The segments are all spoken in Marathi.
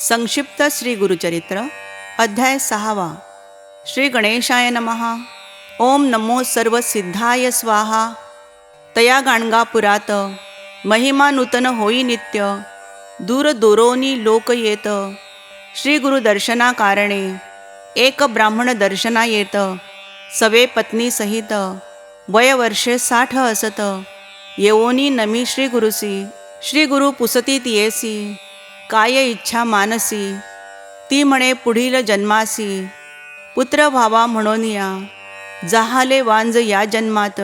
संक्षिप्त श्री गुरुचरित्र अध्याय सहावा. श्री गणेशाय नमः. ओम नमो सर्व सिद्धाय स्वाहा. तया गाणगापुरात महिमा नूतन होई नित्य दूर दुरोनी लोक येत. श्री गुरुदर्शना कारणे एक ब्राह्मण दर्शना येत. सवे पत्नी सहित वय वर्षे साठ असत. येवोनी नमी श्री गुरुसी श्री गुरु पुसती तियेसी काय इच्छा मानसी? ती म्हणे पुढील जन्मासी. पुत्र व्हावा म्हणून या. जाहाले वांज या जन्मात.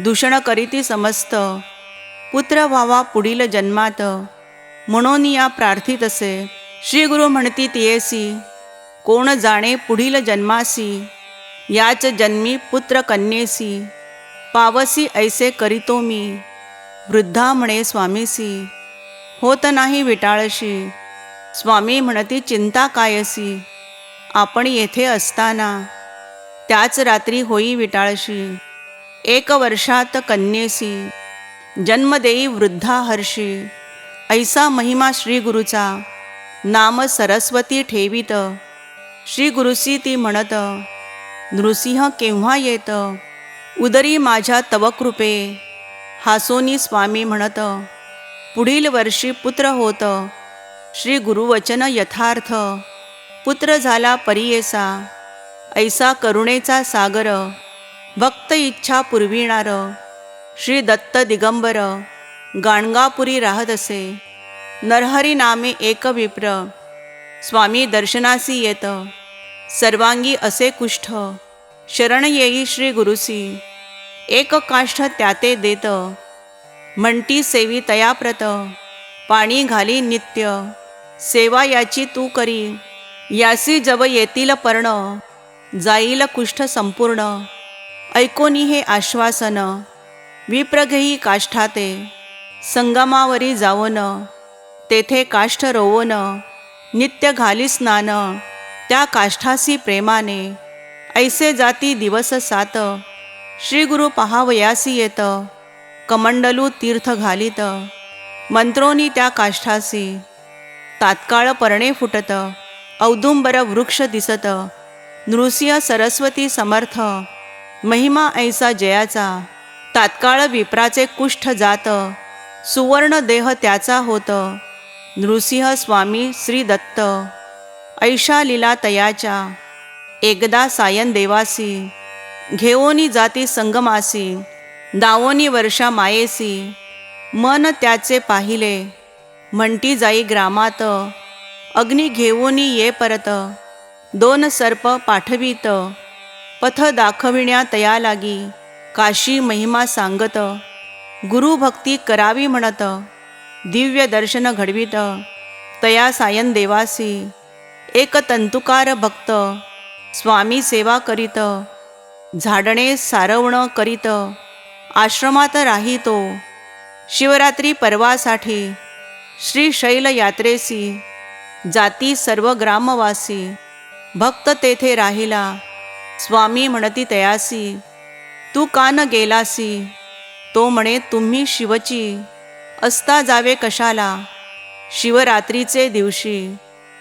दूषण करीती समस्त. पुत्र व्हावा पुढील जन्मात. म्हणून या प्रार्थित असे श्री गुरु म्हणती तियेसी. कोण जाणे पुढील जन्मासी? याच जन्मी पुत्र कन्येसी. पावसी ऐसे करीतो मी. वृद्धा म्हणे स्वामीसी. होत नाही विटाळशी. स्वामी म्हणती चिंता कायसी? आपण येथे असताना त्याच रात्री होई विटाळशी. एक वर्षात कन्येसी. जन्मदेई वृद्धा हर्षी. ऐसा महिमा श्री गुरुचा. नाम सरस्वती ठेवीत. श्री गुरुसी ती म्हणत नृसिंह केव्हा येत? उदरी माझ्या तवकृपे. हासोनी स्वामी म्हणत पुढील वर्षी पुत्र होत. श्री गुरुवचन यथार्थ. पुत्र झाला परियेसा. ऐसा करुणेचा सागर. भक्त इच्छा पुरविणार. श्री दत्त दिगंबर. गाणगापुरी राहत असे. नरहरी नामे एक विप्र. स्वामी दर्शनासी येत. सर्वांगी असे कुष्ठ. शरण येई श्री गुरुसी. एक काष्ठ त्याते देत. म्हणती सेवी तयाप्रत पाणी घाली नित्य सेवा याची तू करी यासी जव येतील पर्ण जाईल कुष्ठ संपूर्ण. ऐकोनी हे आश्वासन विप्रघेई काष्ठाते संगमावरी जावन तेथे काष्ठ रोवन नित्य घाली स्नान त्या काष्ठासी प्रेमाने ऐसे जाती दिवस सात श्रीगुरु पहावयासी येत. कमंडलू तीर्थ घालित. मंत्रोनी त्या काष्ठासी. तात्काळ पर्णे फुटत. औदुंबर वृक्ष दिसत. नृसिंह सरस्वती समर्थ. महिमा ऐसा जयाचा. तात्काळ विप्राचे कुष्ठ जात. सुवर्ण देह त्याचा होत. नृसिंह स्वामी श्री दत्त. ऐशा लिला तयाच्या. एकदा सायन देवासी. घेओनी जाती संगमासी. दावोनी वर्षा मायेसी मन त्याचे पाहिले म्हणती जाई ग्रामात अग्नी घेऊनी ये परत दोन सर्प पाठवीत पथ दाखविण्या तया लागी काशी महिमा सांगत गुरुभक्ती करावी म्हणत दिव्य दर्शन घडवीत तया सायन देवासी एक तंतुकार भक्त स्वामी सेवा करीत झाडणे सारवण करीत आश्रमात राहितो. शिवरात्री पर्वासाठी श्री शैल यात्रेसी जाती सर्व ग्रामवासी भक्त तेथे राहिला. स्वामी म्हणती तयासी तू का न गेलासी? तो म्हणे तुम्ही शिवची असता जावे कशाला? शिवरात्रीचे दिवशी.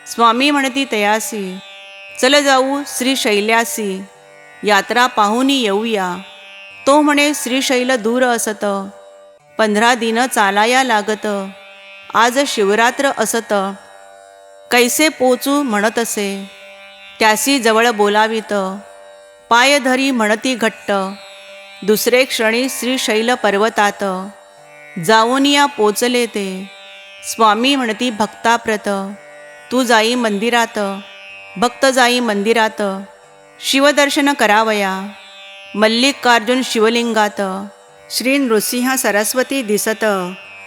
स्वामी म्हणती तयासी चल जाऊ श्री शैल्यासी यात्रा पाहुनी येऊया. तो म्हणे श्रीशैल दूर असत. पंधरा दिन चालाया लागत. आज शिवरात्र असत. कैसे पोचू म्हणत असे त्यासी जवळ बोलावित. पायधरी म्हणती घट्ट. दुसरे क्षणी श्रीशैल पर्वतात. जाऊनिया पोचले ते. स्वामी म्हणती भक्ताप्रत तू जाई मंदिरात. भक्त जाई मंदिरात. शिवदर्शन करावया. मल्लिकार्जुन शिवलिंगात. श्री नृसिंह सरस्वती दिसत.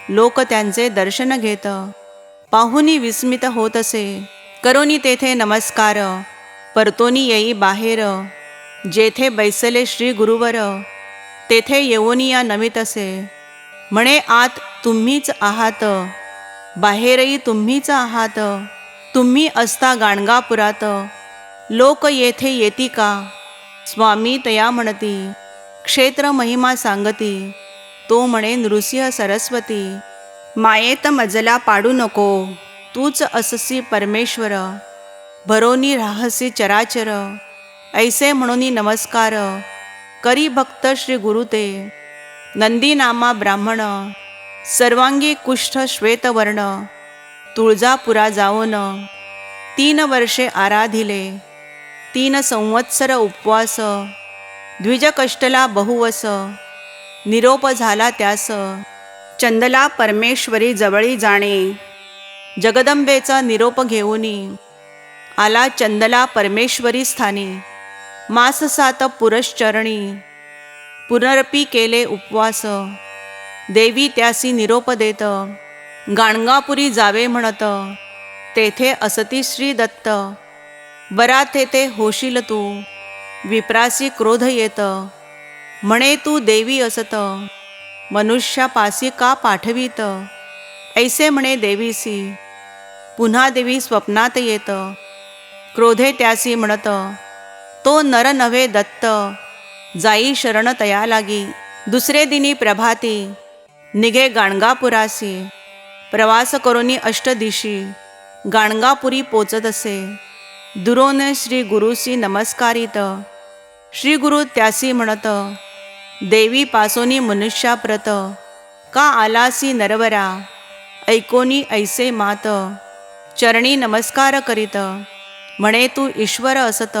लोक त्यांचे दर्शन घेत. पाहुनी विस्मित होत असे. करोनी तेथे नमस्कार. परतोनी येई बाहेर. जेथे बैसले श्री गुरुवर. तेथे येवोनिया नमित असे. म्हणे आत तुम्हीच आहात. बाहेरही तुम्हीच आहात. तुम्ही असता गाणगापुरात. लोक येथे येती का? स्वामी तया म्हणती क्षेत्र महिमा सांगती तो म्हणे नृसिंह सरस्वती मायेत मजला पाडू नको तूच अससी परमेश्वर भरोनी राहसी चराचर ऐसे म्हणून नमस्कार करी भक्त श्री गुरुते नंदीनामा ब्राह्मण सर्वांगी कुष्ठ श्वेतवर्ण तुळजापुरा जाऊन तीन वर्षे आराधिले तीन संवत्सर उपवास. द्विजकष्टला बहुवस. निरोप झाला त्यास. चंदला परमेश्वरी जवळी जाणे. जगदंबेचा निरोप घेऊनी. आला चंदला परमेश्वरी स्थानी. मास सात पुरश्चरणी. पुनरपी केले उपवास. देवी त्यासी निरोप देत. गाणगापुरी जावे म्हणत. तेथे असती श्री दत्त बरात येते होशील तू. विप्रासी क्रोध येत. म्हणे तू देवी असत. मनुष्यापासी का पाठवीत? ऐसे म्हणे देवीसी. पुन्हा देवी स्वप्नात येत. क्रोधे त्यासी म्हणत. तो नर नव्हे दत्त. जाई शरण तया लागी. दुसरे दिनी प्रभाती. निघे गाणगापुरासी. प्रवास करोनी अष्टदिशी. गाणगापुरी पोचत असे. दुरोन श्री गुरुसी नमस्कारित. श्री गुरु त्यासी म्हणत देवी पासोनी मनुष्याप्रत का आलासी नरवरा ऐकोनी ऐसे मात चरणी नमस्कार करीत म्हणे तू ईश्वर असत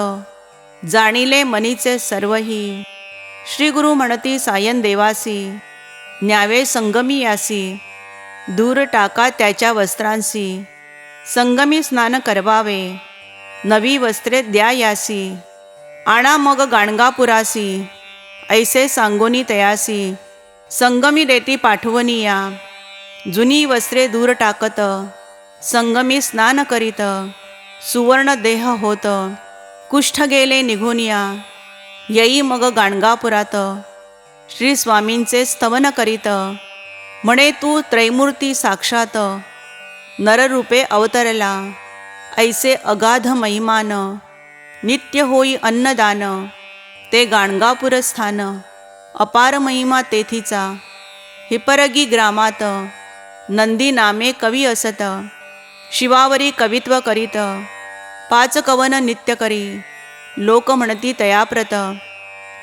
जाणिले मनीचे सर्वही. श्री गुरु म्हणती सायन देवासी न्यावे संगमी यासी दूर टाका त्याच्या वस्त्रांसी संगमी स्नान करवावे नवी वस्त्रे द्या यासी. आणा मग गाणगापुरासी ऐसे सांगोनी तयासी. संगमी रेती पाठवणी या. जुनी वस्त्रे दूर टाकत. संगमी स्नान करीत. सुवर्ण देह होत. कुष्ठ गेले निघून या. येई मग गाणगापुरात श्री स्वामींचे स्तवन करीत. म्हणे तू त्रैमूर्ती साक्षात. नररूपे अवतरला. ऐसे अगाध महिमान नित्य होई अन्नदान ते गाणगापुर स्थान अपार महिमा तेथीचा हिपरगी ग्रामात नंदी नामे कवी असत शिवावरी कवित्व करीत पाच कवन नित्य करी लोक म्हणती तयाप्रत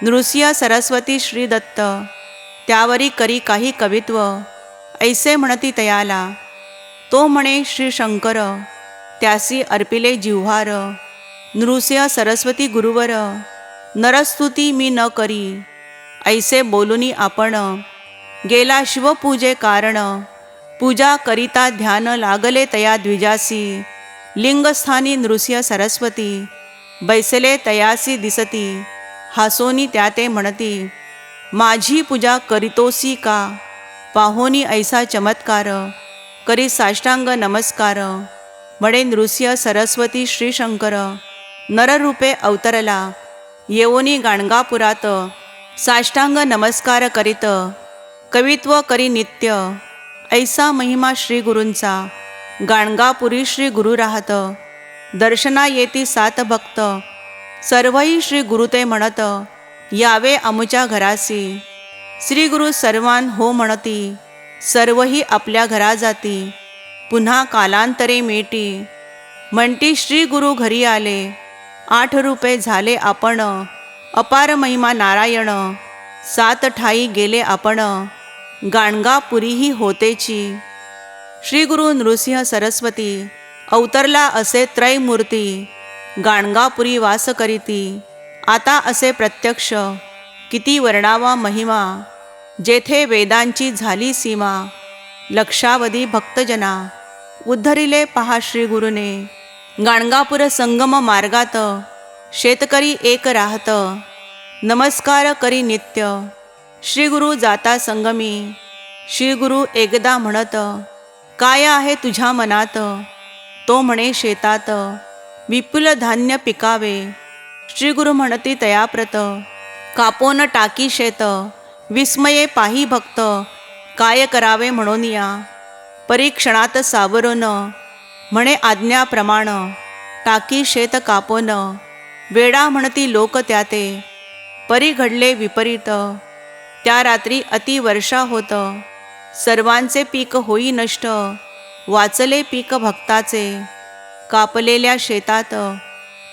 नृसिंह सरस्वती श्री दत्त त्यावरी करी काही कवित्व ऐसे म्हणती तयाला तो म्हणे श्री शंकर त्यासी अर्पिले जिव्हार नृसिंह सरस्वती गुरुवर नरस्तुती मी न करी ऐसे बोलुनी आपण गेला शिवपूजे कारण पूजा करिता ध्यान लागले तया द्विजासी लिंगस्थानी नृसिंह सरस्वती बैसले तयासी दिसती हासोनी त्या ते म्हणती माझी पूजा करीतोसी का? पाहोनी ऐसा चमत्कार करी साष्टांग नमस्कार. म्हणे नृसिंह सरस्वती श्रीशंकर नररूपे अवतरला येवोनी गाणगापुरात साष्टांग नमस्कार करीत कवित्व करी नित्य ऐसा महिमा श्री गुरूंचा गाणगापुरी श्री गुरु राहत दर्शना येती सात भक्त सर्वही श्री गुरु ते म्हणत यावे आमुच्या घरासी. श्री गुरु सर्वान हो म्हणती सर्वही आपल्या घरा जाती. पुन्हा कालांतरे मेटी. म्हणती श्री गुरु घरी आले. आठ रुपये झाले आपण. अपार महिमा नारायण. सात ठाई गेले आपण. गाणगापुरीही होतेची. श्री गुरु नृसिंह सरस्वती अवतरला असे त्रैमूर्ती. गाणगापुरी वास करीती. आता असे प्रत्यक्ष. किती वर्णावा महिमा. जेथे वेदांची झाली सीमा. लक्षावधी भक्तजना. उद्धरिले पहा श्री गुरुने. गाणगापुर संगम मार्गात शेतकरी एक राहत. नमस्कार करी नित्य. श्री गुरु जाता संगमी. श्री गुरु एकदा म्हणत काय आहे तुझ्या मनात? तो म्हणे शेतात विपुल धान्य पिकावे. श्री गुरु म्हणती तयाप्रत. कापोन टाकी शेत. विस्मये पाही भक्त. काय करावे म्हणून या. परीक्षणात सावरून. म्हणे आज्ञाप्रमाण टाकी शेत कापोन. वेडा म्हणती लोक त्याते. परी घडले विपरीत. त्या रात्री अतिवर्षा होत. सर्वांचे पीक होई नष्ट. वाचले पीक भक्ताचे. कापलेल्या शेतात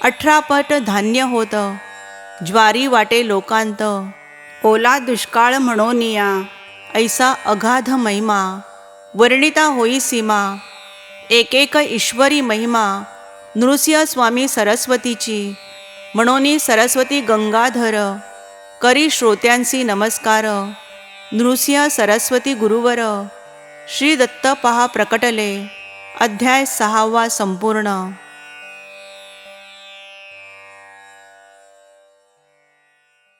अठरापट धान्य होत. ज्वारी वाटे लोकांत. ओला दुष्काळ म्हणून ऐसा अगाध महिमा. वर्णिता होई सीमा एक एक ईश्वरी महिमा नृसिंह स्वामी सरस्वतीची म्हणून सरस्वती गंगाधर करी श्रोत्यांसी नमस्कार नृसिंह सरस्वती गुरुवर श्री दत्त पहा प्रकटले अध्याय सहावा संपूर्ण.